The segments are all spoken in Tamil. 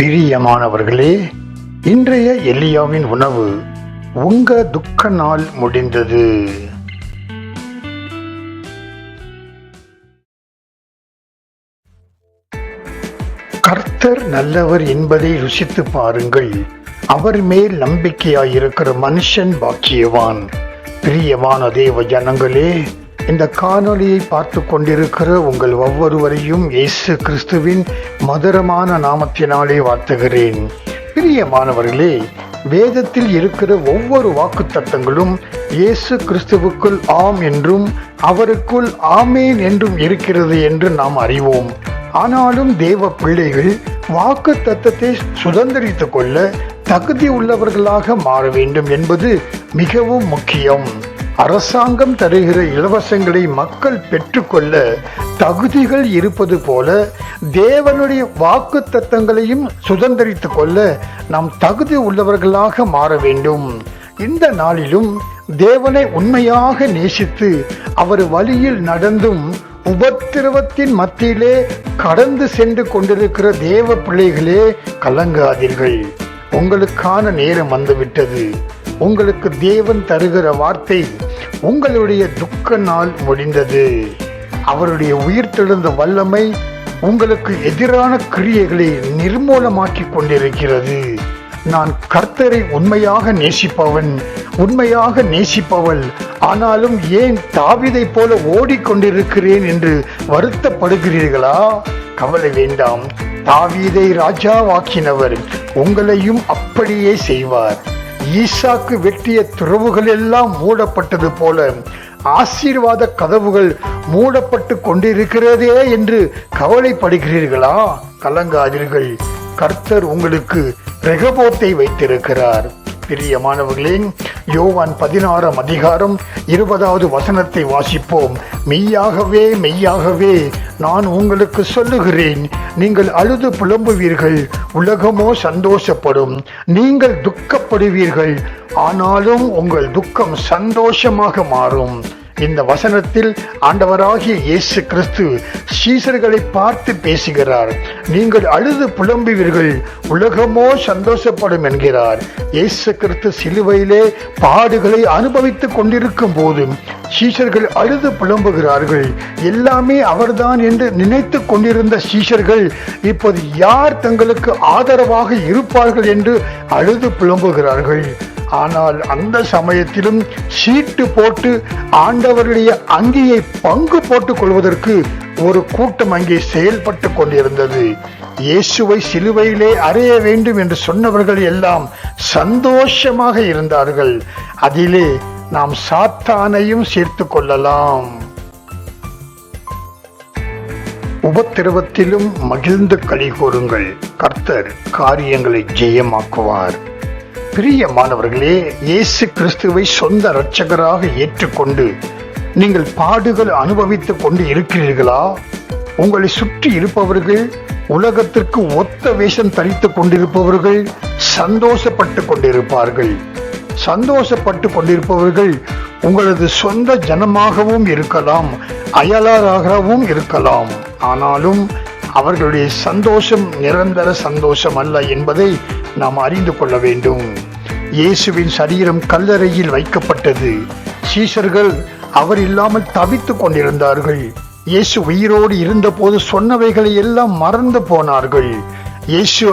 பிரியமானவர்களே இன்றைய எலியாவின் உணவு உங்க துக்க நாள் முடிந்தது. கர்த்தர் நல்லவர் என்பதை ருசித்து பாருங்கள். அவர் மேல் நம்பிக்கையாயிருக்கிற மனுஷன் பாக்கியவான். பிரியமான தேவ ஜனங்களே இந்த காணொளியை பார்த்து கொண்டிருக்கிற உங்கள் ஒவ்வொருவரையும் இயேசு கிறிஸ்துவின் மதுரமான நாமத்தினாலே வாழ்த்துகிறேன். பிரியமானவர்களே வேதத்தில் இருக்கிற ஒவ்வொரு வாக்கு தத்தங்களும் இயேசு கிறிஸ்துவுக்குள் ஆம் என்றும் அவருக்குள் ஆமேன் என்றும் இருக்கிறது என்று நாம் அறிவோம். ஆனாலும் தேவ பிள்ளைகள் வாக்கு தத்தத்தை சுதந்திரித்துக் கொள்ள தகுதி உள்ளவர்களாக மாற வேண்டும் என்பது மிகவும் முக்கியம். அரசாங்கம் தருகிற இலவசங்களை மக்கள் பெற்றுக்கொள்ள தகுதிகள் இருப்பது போல தேவனுடைய வாக்கு தத்தங்களையும் சுதந்திரித்துக் கொள்ள நாம் தகுதி உள்ளவர்களாக மாற வேண்டும். இந்த நாளிலும் தேவனை உண்மையாக நேசித்து அவர் வழியில் நடந்தும் உபத்திரவத்தின் மத்தியிலே கடந்து சென்று கொண்டிருக்கிற தேவ பிள்ளைகளே கலங்காதீர்கள். உங்களுக்கான நேரம் வந்துவிட்டது. உங்களுக்கு தேவன் தருகிற வார்த்தை உங்களுடைய துக்க நாள் முடிந்தது. அவருடைய உயிர்த்தெழுந்த வல்லமை உங்களுக்கு எதிரான கிரியைகளை நிர்மூலமாக்கி கொண்டிருக்கிறது. நான் கர்த்தரை உண்மையாக நேசிப்பவன் உண்மையாக நேசிப்பவள். ஆனாலும் ஏன் தாவிதை போல ஓடிக்கொண்டிருக்கிறேன் என்று வருத்தப்படுகிறீர்களா? கவலை வேண்டாம். தாவீதை ராஜாவாக்கினவர் உங்களையும் அப்படியே செய்வார். ஈசாக்கு வெட்டிய துறவுகள் எல்லாம் மூடப்பட்டது போல ஆசீர்வாத கதவுகள் மூடப்பட்டு கொண்டிருக்கிறதே என்று கவலைப்படுகிறீர்களா? கலங்காதீர்கள். கர்த்தர் உங்களுக்கு ரெகபோத்தை வைத்திருக்கிறார். பிரியமானவர்களே யோவான் பதினாறாம் அதிகாரம் இருபதாவது வசனத்தை வாசிப்போம். மெய்யாகவே மெய்யாகவே நான் உங்களுக்கு சொல்லுகிறேன். நீங்கள் அழுது புலம்புவீர்கள் உலகமோ சந்தோஷப்படும். நீங்கள் துக்கப்படுவீர்கள் ஆனாலும் உங்கள் துக்கம் சந்தோஷமாக மாறும். இந்த வசனத்தில் ஆண்டவராகிய இயேசு கிறிஸ்து சீசர்களை பார்த்து பேசுகிறார். நீங்கள் அழுது புலம்புவீர்கள் உலகமோ சந்தோஷப்படும் என்கிறார். இயேசு கிறிஸ்து சிலுவையிலே பாடுகளை அனுபவித்துக் கொண்டிருக்கும் போதும் சீஷர்கள் அழுது புலம்புகிறார்கள். எல்லாமே அவர்தான் என்று நினைத்து கொண்டிருந்த சீஷர்கள் இப்போது யார் தங்களுக்கு ஆதரவாக இருப்பார்கள் என்று அழுது புலம்புகிறார்கள்? ஆனால் அந்த சமயத்திலும் சீட்டு போட்டு ஆண்டவருடைய அங்கியை பங்கு போட்டுக் கொள்வதற்கு ஒரு கூட்டம் அங்கே செயல்பட்டு கொண்டிருந்தது. இயேசுவை சிலுவையிலே அறைய வேண்டும் என்று சொன்னவர்கள் எல்லாம் சந்தோஷமாக இருந்தார்கள். அதிலே நாம் சாத்தானையும் சேர்த்து கொள்ளலாம். உபத்திரவத்திலும் மகிழ்ந்து கழி கூறுங்கள். கர்த்தர் காரியங்களை ஜெயமாக்குவார். பிரியமானவர்களே இயேசு கிறிஸ்துவை சொந்த இரட்சகராக ஏற்றுக்கொண்டு நீங்கள் பாடுகள் அனுபவித்துக் கொண்டு இருக்கிறீர்களா? உங்களை சுற்றி இருப்பவர்கள் உலகத்திற்கு ஒத்த வேஷம் தரித்துக் கொண்டிருப்பவர்கள் சந்தோஷப்பட்டு கொண்டிருப்பார்கள். சந்தோஷப்பட்டு கொண்டிருப்பவர்கள் உங்களது சொந்த ஜனமாகவும் இருக்கலாம் அயலாராகவும் இருக்கலாம். ஆனாலும் அவர்களுடைய சந்தோஷம் நிரந்தர சந்தோஷம் அல்ல என்பதை நாம் அறிந்து கொள்ள வேண்டும். இயேசுவின் சரீரம் கல்லறையில் வைக்கப்பட்டது. சீஷர்கள் அவர் இல்லாமல் தவித்துக் கொண்டிருந்தார்கள். இயேசு உயிரோடு இருந்தபோது சொன்னவைகளை எல்லாம் மறந்து போனார்கள். இயேசு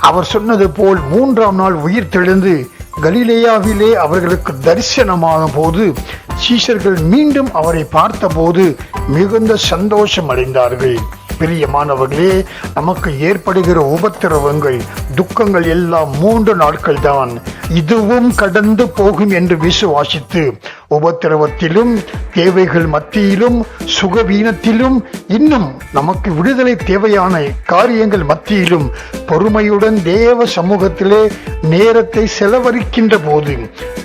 அவர் சொன்னது போல் மூன்றாம் நாள் உயிர் தெழுந்து கலிலேயாவிலே அவர்களுக்கு தரிசனமான போது சீஷர்கள் மீண்டும் அவரை பார்த்தபோது மிகுந்த சந்தோஷம் அடைந்தார்கள் பிரியமானவர்களே நமக்கு ஏற்படுகிற உபத்திரவங்கள் துக்கங்கள் எல்லாம் மூன்று நாட்கள் தான் இதுவும் கடந்து போகும் என்று விசுவாசித்து உபத்திரவத்திலும் தேவைகள் மத்தியிலும் சுகவீனத்திலும் இன்னும் நமக்கு விடுதலை தேவையான காரியங்கள் மத்தியிலும் பொறுமையுடன் தேவ சமூகத்திலே நேரத்தை செலவழிக்கின்ற போது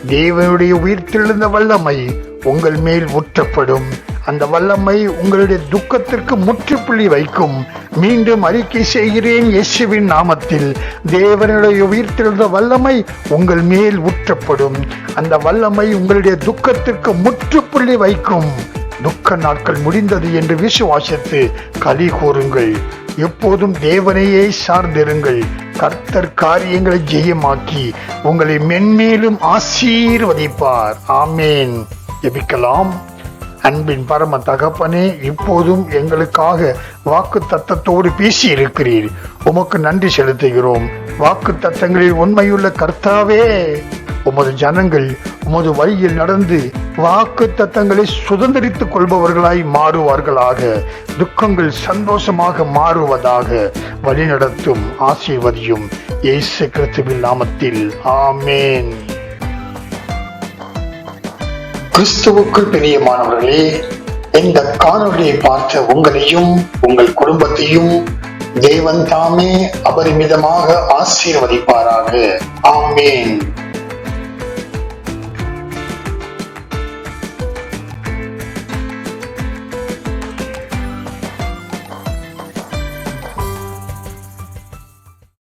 தேவனுடைய உயிர்த்தெழுந்த வல்லமை உங்கள் மேல் ஊற்றப்படும். அந்த வல்லமை உங்களுடைய துக்கத்திற்கு முற்றுப்புள்ளி வைக்கும். மீண்டும் அறிக்கை செய்கிறேன் இயேசுவின் நாமத்தில். தேவனுடைய உயிர்த்தெழுந்த வல்லமை உங்கள் மேல் ஊற்றப்படும். அந்த வல்லமை உங்களுடைய துக்கத்திற்கு முற்றுப்புள்ளி வைக்கும். துக்க நாட்கள் முடிந்தது என்று விசுவாசித்து களி கூறுங்கள். எப்போதும் தேவனையே சார்ந்திருங்கள். கர்த்தர் காரியங்களை ஜெயமாக்கி உங்களை மென்மேலும் ஆசீர்வதிப்பார். ஆமேன். ஜெபிக்கலாம். அன்பின் பரம தகப்பனே இப்போதும் எங்களுக்காக வாக்கு தத்தத்தோடு பேசி இருக்கிறீர் உமக்கு நன்றி செலுத்துகிறோம். வாக்கு தத்தங்களில் உண்மையுள்ள கர்த்தாவே உமது ஜனங்கள் உமது வழியில் நடந்து வாக்கு தத்தங்களை சுதந்திரித்துக் கொள்பவர்களாய் மாறுவார்களாக. துக்கங்கள் சந்தோஷமாக மாறுவதாக வழிநடத்தும் ஆசீர்வதியும் இயேசு கிறிஸ்துவின் நாமத்தில். ஆமேன். கிறிஸ்துவுக்குள் பிரியமானவர்களே இந்த காணொலியை பார்த்த உங்களையும் உங்கள் குடும்பத்தையும் தேவன் தாமே அபரிமிதமாக ஆசீர்வதிப்பாராக. ஆமேன்.